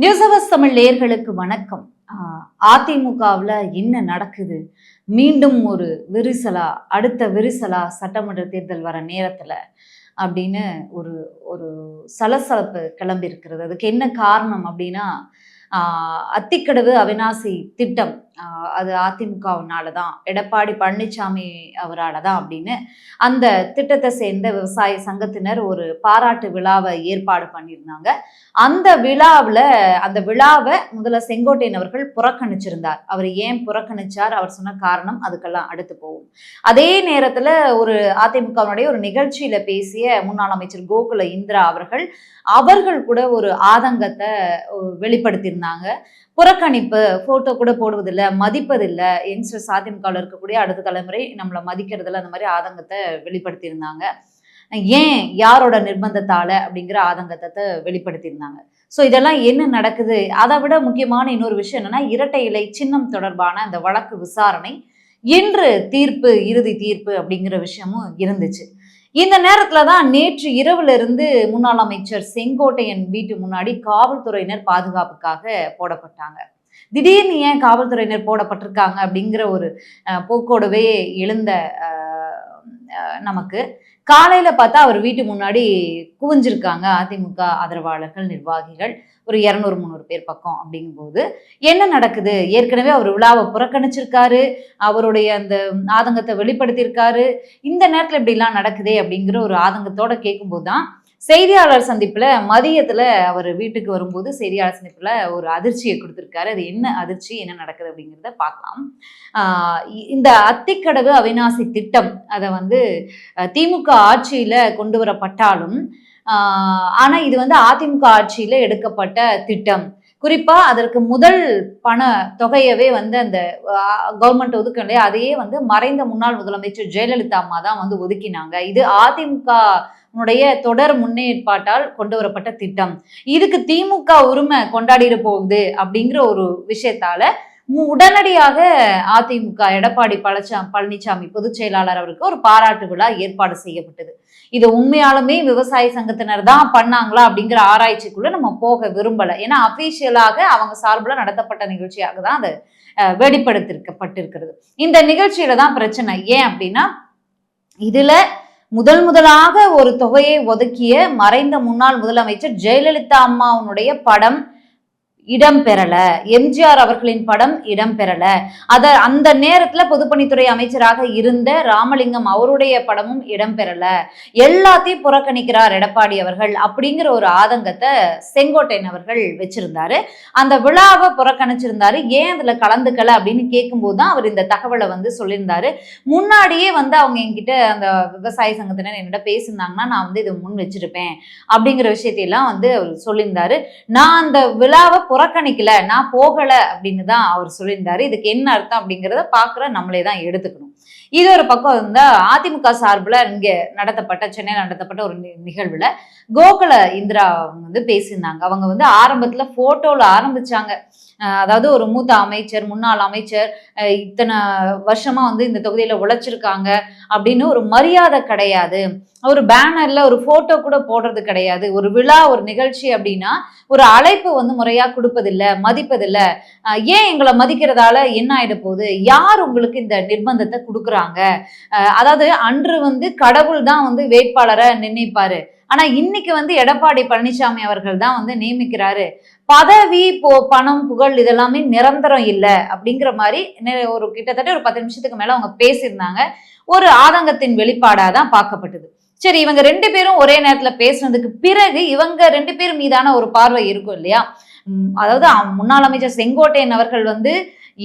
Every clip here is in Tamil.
நியூஸ் அவர்ஸ் தமிழ் நேயர்களுக்கு வணக்கம். அதிமுகவில் என்ன நடக்குது? மீண்டும் ஒரு விரிசலா அடுத்த விரிசலா சட்டமன்ற தேர்தல் வர நேரத்தில் அப்படின்னு ஒரு ஒரு சலசலப்பு கிளம்பி இருக்கிறது அதுக்கு என்ன காரணம் அப்படின்னா அத்திக்கடவு அவினாசி திட்டம். அது அதிமுகவினால தான் எடப்பாடி பழனிசாமி அவரால் தான் அப்படின்னு அந்த திட்டத்தை சேர்ந்த விவசாய சங்கத்தினர் ஒரு பாராட்டு விழாவை ஏற்பாடு பண்ணியிருந்தாங்க. அந்த விழாவில் அந்த விழாவை முதல்ல செங்கோட்டையன் அவர்கள் புறக்கணிச்சிருந்தார். அவர் ஏன் புறக்கணிச்சார்? அவர் சொன்ன காரணம் அதுக்கெல்லாம் அடுத்து போகும். அதே நேரத்தில் ஒரு அதிமுகவினுடைய ஒரு நிகழ்ச்சியில் பேசிய முன்னாள் அமைச்சர் கோகுல இந்திரா அவர்கள் அவர்கள் கூட ஒரு ஆதங்கத்தை வெளிப்படுத்தியிருந்தாங்க. புறக்கணிப்பு போட்டோ கூட போடுவதில்லை மதிப்பதில்லை. யங்ஸ்டர்ஸ் அதிமுகவில் இருக்கக்கூடிய அடுத்த தலைமுறை நம்மளை மதிக்கிறதுல அந்த மாதிரி ஆதங்கத்தை வெளிப்படுத்தியிருந்தாங்க. ஏன் யாரோட நிர்பந்தத்தால அப்படிங்கிற ஆதங்கத்தை வெளிப்படுத்தியிருந்தாங்க. ஸோ இதெல்லாம் என்ன நடக்குது? அதை விட முக்கியமான இன்னொரு விஷயம் என்னன்னா இரட்டை இலை சின்னம் தொடர்பான அந்த வழக்கு விசாரணை இன்று தீர்ப்பு இறுதி தீர்ப்பு அப்படிங்கிற விஷயமும் இருந்துச்சு. இந்த நேரத்துல தான் நேற்று இரவுல இருந்து முன்னாள் அமைச்சர் செங்கோட்டையன் வீட்டு முன்னாடி காவல்துறையினர் பாதுகாப்புக்காக போடப்பட்டாங்க. திடீர்னு ஏன் காவல்துறையினர் போடப்பட்டிருக்காங்க அப்படிங்கிற ஒரு போக்கோடவே எழுந்த நமக்கு காலையில பார்த்தா அவர் வீட்டு முன்னாடி குவிஞ்சிருக்காங்க. அதிமுக ஆதரவாளர்கள் நிர்வாகிகள். ஒரு இரநூறு முந்நூறு பேர் பக்கம் அப்படிங்கும்போது என்ன நடக்குது? ஏற்கனவே அவர் விழாவை புறக்கணிச்சிருக்காரு. அவருடைய அந்த ஆதங்கத்தை வெளிப்படுத்தியிருக்காரு. இந்த நேரத்தில் இப்படிலாம் நடக்குதே அப்படிங்கிற ஒரு ஆதங்கத்தோட கேட்கும்போது தான் செய்தியாளர் சந்திப்புல மதியத்துல அவர் வீட்டுக்கு வரும்போது செய்தியாளர் சந்திப்புல ஒரு அதிர்ச்சியை கொடுத்திருக்காரு. அது என்ன அதிர்ச்சி என்ன நடக்குது அப்படிங்கிறத பார்க்கலாம். இந்த அத்திக்கடவு அவிநாசி திட்டம் அதை வந்து திமுக ஆட்சியில கொண்டு வரப்பட்டாலும் ஆனால் ஆனா இது வந்து அதிமுக ஆட்சியில எடுக்கப்பட்ட திட்டம். குறிப்பாக அதற்கு முதல் பண தொகையவே வந்து அந்த கவர்மெண்ட் ஒதுக்கும் இல்லையா அதையே வந்து மறைந்த முன்னாள் முதலமைச்சர் ஜெயலலிதா அம்மா தான் வந்து ஒதுக்கினாங்க. இது அதிமுக உடைய தொடர் முன்னேற்பாட்டால் கொண்டு வரப்பட்ட திட்டம். இதுக்கு திமுக உரிமை கொண்டாடிட போகுது அப்படிங்கிற ஒரு விஷயத்தால உடனடியாக அதிமுக எடப்பாடி பழச்சா பழனிசாமி பொதுச் செயலாளர் அவருக்கு ஒரு பாராட்டு விழா ஏற்பாடு செய்யப்பட்டது. இது உண்மையாலுமே விவசாய சங்கத்தினர் தான் பண்ணாங்களா அப்படிங்கிற ஆராய்ச்சிக்குள்ள நம்ம போக விரும்பல. ஏன்னா அபிஷியலாக அவங்க சார்பில் நடத்தப்பட்ட நிகழ்ச்சியாக தான் அது வெளிப்படுத்திருக்கப்பட்டிருக்கிறது. இந்த நிகழ்ச்சியில தான் பிரச்சனை. ஏன் அப்படின்னா இதுல முதல் முதலாக ஒரு தொகையை ஒதுக்கிய மறைந்த முன்னாள் முதலமைச்சர் ஜெயலலிதா அம்மாவுடைய படம் இடம்பெறல. எம்ஜிஆர் அவர்களின் படம் இடம்பெறல. அத அந்த நேரத்துல பொதுப்பணித்துறை அமைச்சராக இருந்த ராமலிங்கம் அவருடைய படமும் இடம்பெறல. எல்லாத்தையும் புறக்கணிக்கிறார் எடப்பாடி அவர்கள் அப்படிங்கிற ஒரு ஆதங்கத்தை செங்கோட்டையன் அவர்கள் வச்சிருந்தாரு. அந்த விழாவை புறக்கணிச்சிருந்தாரு. ஏன் அதுல கலந்துக்கல அப்படின்னு கேட்கும்போது தான் அவர் இந்த தகவலை வந்து சொல்லியிருந்தாரு. முன்னாடியே வந்து அவங்க என்கிட்ட அந்த விவசாய சங்கத்தினர் என்னிட்ட பேசியிருந்தாங்கன்னா நான் வந்து இதை முன் வச்சிருப்பேன் அப்படிங்கிற விஷயத்தையெல்லாம் வந்து அவர் சொல்லியிருந்தாரு. நான் அந்த விழாவை புறக்கணிக்கல நான் போகல அப்படின்னு தான் அவர் சொல்லியிருந்தாரு. இதுக்கு என்ன அர்த்தம் அப்படிங்கிறத பார்க்குற நம்மளே தான் எடுத்துக்கணும். இது ஒரு பக்கம் இருந்தா அதிமுக சார்பில் இங்கே நடத்தப்பட்ட சென்னையில் நடத்தப்பட்ட ஒரு நி- நிகழ்வுல கோகுல இந்திரா அவங்க வந்து பேசியிருந்தாங்க. அவங்க வந்து ஆரம்பத்துல போட்டோல ஆரம்பிச்சாங்க. அதாவது ஒரு மூத்த அமைச்சர் முன்னாள் அமைச்சர் இத்தனை வருஷமா வந்து இந்த தொகுதியில உழைச்சிருக்காங்க அப்படின்னு ஒரு மரியாதை கிடையாது. ஒரு பேனர்ல ஒரு போட்டோ கூட போடுறது கிடையாது. ஒரு விழா ஒரு நிகழ்ச்சி அப்படின்னா ஒரு அழைப்பு வந்து முறையா கொடுப்பதில்ல மதிப்பதில்ல. ஏன் எங்களை மதிக்கிறதால என்ன ஆயிட போகுது? யார் உங்களுக்கு இந்த நிர்பந்தத்தை கொடுக்குறாங்க? அதாவது அன்று வந்து கடவுள் தான் வந்து வேட்பாளரை நிர்ணயிப்பாரு. ஆனா இன்னைக்கு வந்து எடப்பாடி பழனிசாமி அவர்கள் தான் வந்து நியமிக்கிறாரு. பதவி போ பணம் புகழ் இதெல்லாமே நிரந்தரம் இல்லை அப்படிங்கிற மாதிரி ஒரு கிட்டத்தட்ட ஒரு பத்து நிமிஷத்துக்கு மேல அவங்க பேசியிருந்தாங்க. ஒரு ஆதங்கத்தின் வெளிப்பாடா தான் பார்க்கப்பட்டது. சரி இவங்க ரெண்டு பேரும் ஒரே நேரத்துல பேசுனதுக்கு பிறகு இவங்க ரெண்டு பேர் மீதான ஒரு பார்வை இருக்கும் இல்லையா? அதாவது அ- முன்னாள் அமைச்சர் செங்கோட்டையன் அவர்கள் வந்து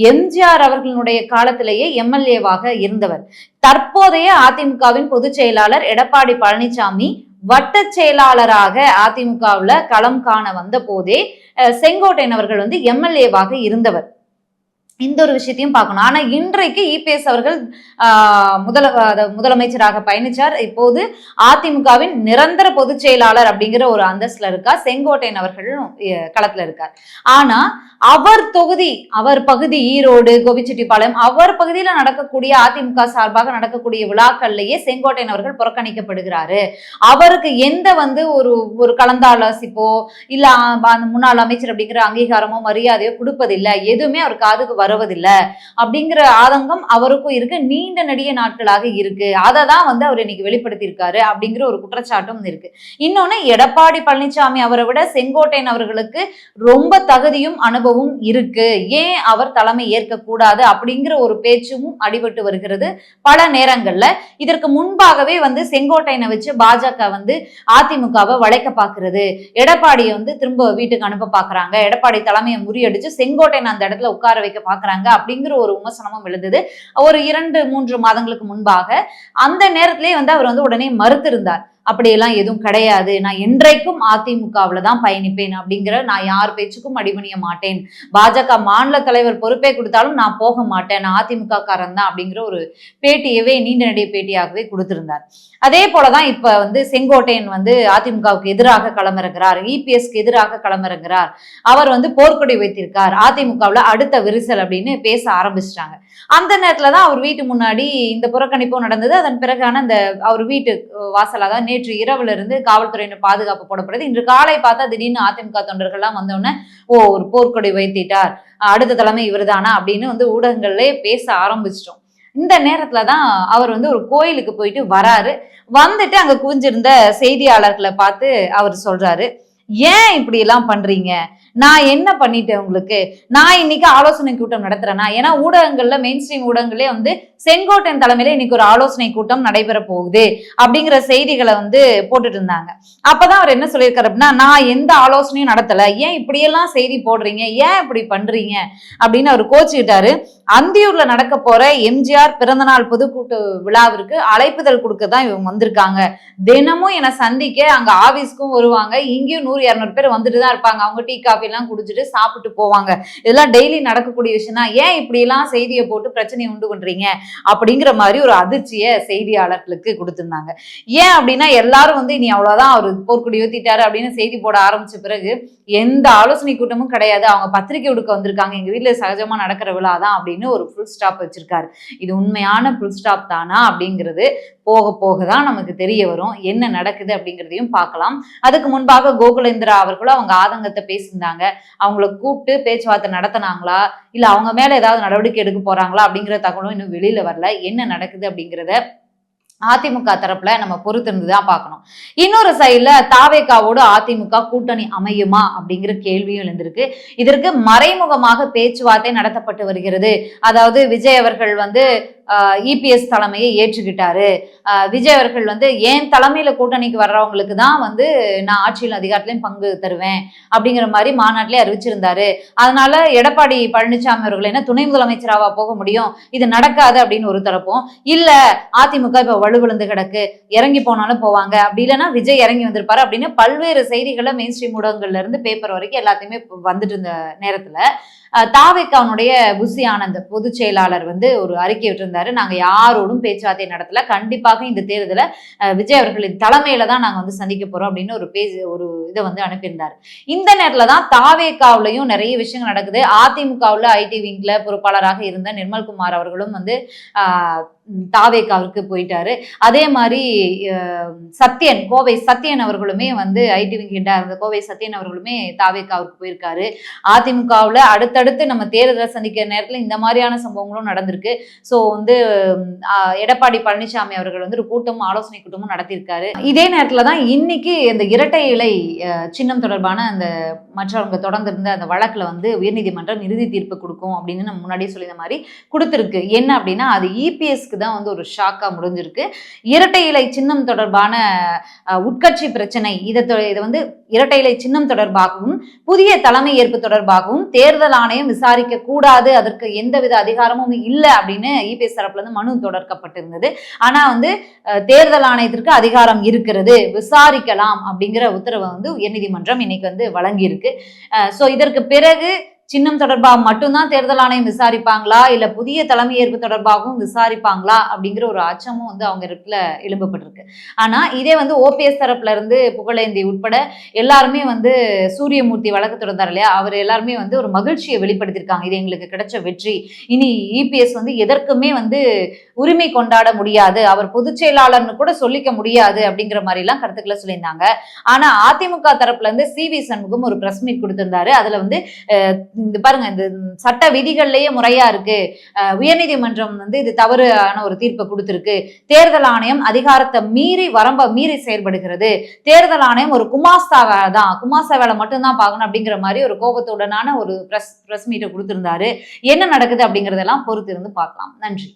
எம்ஜிஆர் அவர்களுடைய காலத்திலேயே எம்எல்ஏவாக இருந்தவர். தற்போதைய அதிமுகவின் பொதுச் செயலாளர் எடப்பாடி பழனிசாமி வட்ட செயலாளராக அதிமுகவுல களம் காண வந்த போதே செங்கோட்டையன் அவர்கள் வந்து எம்எல்ஏவாக இருந்தவர். இந்த ஒரு விஷயத்தையும் பார்க்கணும். ஆனா இன்றைக்கு இபிஎஸ் அவர்கள் ஆஹ், முதல முதலமைச்சராக பயணிச்சார். இப்போது அதிமுகவின் நிரந்தர பொதுச் செயலாளர் அப்படிங்கிற ஒரு அந்தஸ்துல இருக்கார். செங்கோட்டையன் அவர்களும் களத்துல இருக்கார். ஆனா அவர் தொகுதி அவர் பகுதி ஈரோடு கோபிச்செட்டிப்பாளையம் அவர் பகுதியில நடக்கக்கூடிய அதிமுக சார்பாக நடக்கக்கூடிய விழாக்கள்லயே செங்கோட்டையன் அவர்கள் புறக்கணிக்கப்படுகிறாரு. அவருக்கு எந்த வந்து ஒரு ஒரு கலந்தாலோசிப்போ இல்ல அந்த முன்னாள் அமைச்சர் அப்படிங்கிற அங்கீகாரமோ மரியாதையோ கொடுப்பதில்லை. எதுவுமே அவர் காதுக்கு வருவதில்லை. அப்படிங்கிற ஆதங்கம் அவருக்கும் இருக்கு. நீண்ட நடிக நாட்களாக இருக்கு. அதை தான் வந்து அவர் இன்னைக்கு வெளிப்படுத்தியிருக்காரு அப்படிங்கிற ஒரு குற்றச்சாட்டும் இருக்கு. இன்னொன்னு எடப்பாடி பழனிசாமி அவரை விட செங்கோட்டையன் அவர்களுக்கு ரொம்ப தகுதியும் அனுபவம் இருக்கு. ஏன் அவர் தலைமை ஏற்கக்கூடாது அப்படிங்கிற ஒரு பேச்சும் அடிபட்டு வருகிறது பல நேரங்கள்ல. இதற்கு முன்பாகவே வந்து செங்கோட்டையனை வச்சு பாஜக வந்து அதிமுகவை வளைக்க பாக்குறது எடப்பாடியை வந்து திரும்ப வீட்டுக்கு அனுப்ப பாக்குறாங்க எடப்பாடி தலைமையை முறியடிச்சு செங்கோட்டையன் அந்த இடத்துல உட்கார வைக்க பாக்குறாங்க அப்படிங்கிற ஒரு விமர்சனமும் எழுந்தது ஒரு இரண்டு மூன்று மாதங்களுக்கு முன்பாக அந்த நேரத்திலேயே வந்து அவர் வந்து உடனே மறுத்திருந்தார். அப்படியெல்லாம் எதுவும் கிடையாது. நான் என்றைக்கும் அதிமுகவில் தான் பயணிப்பேன் அப்படிங்கிற நான் யார் பேச்சுக்கும் அடிபணிய மாட்டேன். பாஜக மாநில தலைவர் பொறுப்பே கொடுத்தாலும் நான் போக மாட்டேன். நான் அதிமுக காரன் தான் அப்படிங்கிற ஒரு பேட்டியவே நீண்ட நெடிய பேட்டியாகவே கொடுத்திருந்தார். அதே போலதான் இப்ப வந்து செங்கோட்டையன் வந்து அதிமுகவுக்கு எதிராக களமிறங்குறார். இபிஎஸ்க்கு எதிராக களமிறங்குறார். அவர் வந்து போர்க்கொடி வைத்திருக்கார். அதிமுகவில் அடுத்த விரிசல் அப்படின்னு பேச ஆரம்பிச்சிட்டாங்க. அந்த நேரத்துல தான் அவர் வீட்டு முன்னாடி இந்த புறக்கணிப்பும் நடந்தது. அதன் பிறகான அந்த அவர் வீட்டு வாசலாக தான் நேற்று இரவுல இருந்து காவல்துறையினர் பாதுகாப்பு போடப்படுது இன்று காலை பார்த்தா திடீர்னு அதிமுக தொண்டர்கள்லாம் வந்தோடனே ஓ ஒரு போர்க்கொடி வைத்திட்டார் அடுத்த தலைமை இவர்தானா? அப்படின்னு வந்து ஊடகங்கள்லேயே பேச ஆரம்பிச்சிட்டோம். இந்த நேரத்துல தான் அவர் வந்து ஒரு கோயிலுக்கு போயிட்டு வராரு. வந்துட்டு அங்க குவிஞ்சிருந்த செய்தியாளர்களை பார்த்து அவர் சொல்றாரு. ஏன் இப்படி எல்லாம் பண்றீங்க? நான் என்ன பண்ணிட்டேன் உங்களுக்கு? நான் இன்னைக்கு ஆலோசனை கூட்டம் நடத்துறேனா? ஏன்னா ஊடகங்கள்ல மெயின் ஸ்ட்ரீம் ஊடகங்களே வந்து செங்கோட்டையன் தலைமையில இன்னைக்கு ஒரு ஆலோசனை கூட்டம் நடைபெற போகுது அப்படிங்கிற செய்திகளை வந்து போட்டுட்டு இருந்தாங்க. அப்பதான் அவர் என்ன சொல்லியிருக்காரு அப்படின்னா நான் எந்த ஆலோசனையும் நடத்தல. ஏன் இப்படியெல்லாம் செய்தி போடுறீங்க? ஏன் இப்படி பண்றீங்க? அப்படின்னு அவர் கோச்சுக்கிட்டாரு. அந்தியூர்ல நடக்க போற எம்ஜிஆர் பிறந்தநாள் பொதுக்கூட்டு விழாவிற்கு அழைப்புதல் கொடுக்க தான் இவங்க வந்திருக்காங்க. தினமும் என்னை சந்திக்க அங்க ஆபீஸ்க்கும் வருவாங்க. இங்கேயும் நூறு இரநூறு பேர் வந்துட்டு தான் இருப்பாங்க. அவங்க டீ காஃபி எல்லாம் குடிச்சிட்டு சாப்பிட்டு போவாங்க. இதெல்லாம் டெய்லி நடக்கக்கூடிய விஷயம் தான் ஏன் இப்படி எல்லாம் செய்தியை போட்டு பிரச்சனையை உண்டு பண்றீங்க? அப்படிங்கிற மாதிரி ஒரு அதிர்ச்சியை செய்தியாளர்களுக்கு கொடுத்திருந்தாங்க. ஏன் அப்படின்னா எல்லாரும் வந்து இனி அவ்வளவுதான் அவர் போர்க்குடி ஊத்திட்டாரு அப்படின்னு செய்தி போட ஆரம்பிச்ச பிறகு எந்த ஆலோசனை கூட்டமும் கிடையாது. அவங்க பத்திரிக்கை விடுக்க வந்திருக்காங்க. எங்க வீட்டுல சகஜமா நடக்கிற விழா தான் அப்படின்னு ஒரு ஃபுல் ஸ்டாப் வச்சிருக்காரு. இது உண்மையான ஃபுல் ஸ்டாப் தானா அப்படிங்கிறது போக போக தான் நமக்கு தெரிய வரும். என்ன நடக்குது அப்படிங்கிறதையும் பார்க்கலாம். அதுக்கு முன்பாக குலேந்திரா அவர்களும் அவங்க ஆதங்கத்தை பேசியிருந்தாங்க. அவங்கள கூப்பிட்டு பேச்சுவார்த்தை நடத்தினாங்களா? இல்ல அவங்க மேல ஏதாவது நடவடிக்கை எடுக்க போறாங்களா? அப்படிங்கிற தகவலும் இன்னும் வெளியில வரல. என்ன நடக்குது அப்படிங்கிறத அதிமுக தரப்புல நம்ம பொறுத்திருந்து தான் பார்க்கணும். இன்னொரு சைடுல தாவேக்காவோடு அதிமுக கூட்டணி அமையுமா அப்படிங்கிற கேள்வியும் எழுந்திருக்கு. இதற்கு மறைமுகமாக பேச்சுவார்த்தை நடத்தப்பட்டு வருகிறது. அதாவது விஜய் அவர்கள் வந்து இபிஎஸ் தலைமையை ஏற்றுக்கிட்டாரு. விஜய் அவர்கள் வந்து என் தலைமையில கூட்டணிக்கு வர்றவங்களுக்கு தான் வந்து நான் ஆட்சியில் அதிகாரத்திலையும் பங்கு தருவேன் அப்படிங்கிற மாதிரி மாநாட்டிலே அறிவிச்சிருந்தாரு. அதனால எடப்பாடி பழனிசாமி அவர்கள் என்ன துணை முதலமைச்சராவா போக முடியும்? இது நடக்காது அப்படின்னு ஒரு தரப்பும் இல்ல அதிமுக இப்ப வலுவிழுந்து கிடக்கு இறங்கி போனாலும் போவாங்க. அப்படி இல்லைன்னா விஜய் இறங்கி வந்திருப்பாரு அப்படின்னு பல்வேறு செய்திகளை மெயின் ஸ்ட்ரீம் ஊடகங்கள்ல இருந்து பேப்பர் வரைக்கும் எல்லாத்தையுமே வந்துட்டு இருந்த நேரத்துல தாவேக்காவுடைய புசி ஆனந்த் பொதுச் செயலாளர் வந்து ஒரு அறிக்கை விட்டிருந்தாரு. நாங்க யாரோடும் பேச்சுவார்த்தை நடத்தல. கண்டிப்பாக இந்த தேர்தலை விஜய் அவர்களின் தலைமையில தான் நாங்க வந்து சந்திக்க போறோம் அப்படின்னு ஒரு பேஜ் ஒரு இதை வந்து அனுப்பியிருந்தாரு. இந்த நேரத்துல தான் தாவேக்காவிலையும் நிறைய விஷயங்கள் நடக்குது. அதிமுகவில் ஐடி விங்ல பொறுப்பாளராக இருந்த நிர்மல்குமார் அவர்களும் வந்து ஆஹ், தாவேக்காவிற்கு போயிட்டாரு. அதே மாதிரி சத்யன் கோவை சத்யன் அவர்களுமே வந்து ஐடி விங் இருந்த கோவை சத்யன் அவர்களுமே தாவேக்காவிற்கு போயிருக்காரு. அதிமுகவுல அடுத்தடுத்து நம்ம தேர்தலை சந்திக்கிற நேரத்துல இந்த மாதிரியான சம்பவங்களும் நடந்திருக்கு. ஸோ வந்து எடப்பாடி பழனிசாமி அவர்கள் வந்து ஒரு கூட்டமும் ஆலோசனை கூட்டமும் நடத்தியிருக்காரு. இதே நேரத்தில் தான் இன்னைக்கு இந்த இரட்டை இலை சின்னம் தொடர்பான அந்த மற்றவங்க தொடர்ந்து இருந்த அந்த வழக்கில் வந்து உயர்நீதிமன்றம் இறுதி தீர்ப்பு கொடுக்கும் அப்படின்னு நம்ம முன்னாடியே சொல்லியிருந்த மாதிரி கொடுத்துருக்கு. என்ன அப்படின்னா அது இபிஎஸ்க்கு தான் வந்து ஒரு ஷாக்காக முடிஞ்சிருக்கு. இரட்டை இலை சின்னம் தொடர்பான உட்கட்சி பிரச்சனை இதை தொ- இதை வந்து இரட்டை இலை சின்னம் தொடர்பாகவும் புதிய தலைமை ஏற்பு தொடர்பாகவும் தேர்தல் ஆணையம் விசாரிக்க கூடாது அதற்கு எந்தவித அதிகாரமும் இல்லை அப்படின்னு இபிஎஸ் தரப்புல இருந்து மனு தொடர்க்கப்பட்டிருந்தது. ஆனால் வந்து தேர்தல் ஆணையத்திற்கு அதிகாரம் இருக்கிறது விசாரிக்கலாம் அப்படிங்கிற உத்தரவை வந்து உயர்நீதிமன்றம் இன்னைக்கு வந்து வழங்கியிருக்கு. ஸோ இதற்கு பிறகு சின்னம் தொடர்பாக மட்டும்தான் தேர்தல் ஆணையம் விசாரிப்பாங்களா? இல்ல புதிய தலைமை ஏற்பு தொடர்பாகவும் விசாரிப்பாங்களா? அப்படிங்கிற ஒரு அச்சமும் வந்து அவங்க இடத்துல எழும்பப்பட்டிருக்கு. ஆனா இதே வந்து ஓபிஎஸ் தரப்புல இருந்து புகழேந்தி உட்பட எல்லாருமே வந்து சூரியமூர்த்தி வழக்கு தொடர்ந்தார் இல்லையா? அவர் எல்லாருமே வந்து ஒரு மகிழ்ச்சியை வெளிப்படுத்தியிருக்காங்க. இது எங்களுக்கு கிடைச்ச வெற்றி. இனி இபிஎஸ் வந்து எதற்குமே வந்து உரிமை கொண்டாட முடியாது. அவர் பொதுச் செயலாளர்னு கூட சொல்லிக்க முடியாது அப்படிங்கிற மாதிரி எல்லாம் கருத்துக்களை சொல்லியிருந்தாங்க. ஆனா அதிமுக தரப்புல இருந்து சி வி சண்முகம் ஒரு பிரஸ் மீட் கொடுத்திருந்தாரு. அதுல வந்து இந்த பாருங்க இந்த சட்ட விதிகள்லயே முறையா இருக்கு. உயர்நீதிமன்றம் வந்து இது தவறான ஒரு தீர்ப்பை கொடுத்திருக்கு. தேர்தல் ஆணையம் அதிகாரத்தை மீறி வரம்ப மீறி செயல்படுகிறது. தேர்தல் ஆணையம் ஒரு குமாஸ்தா வேலை தான். குமாஸ்தா வேலை மட்டும்தான் பார்க்கணும் அப்படிங்கிற மாதிரி ஒரு கோபத்துடனான ஒரு ப்ரெஸ் ப்ரெஸ் மீட்டை கொடுத்திருந்தாரு. என்ன நடக்குது அப்படிங்கறதெல்லாம் பொறுத்து இருந்து பார்க்கலாம். நன்றி.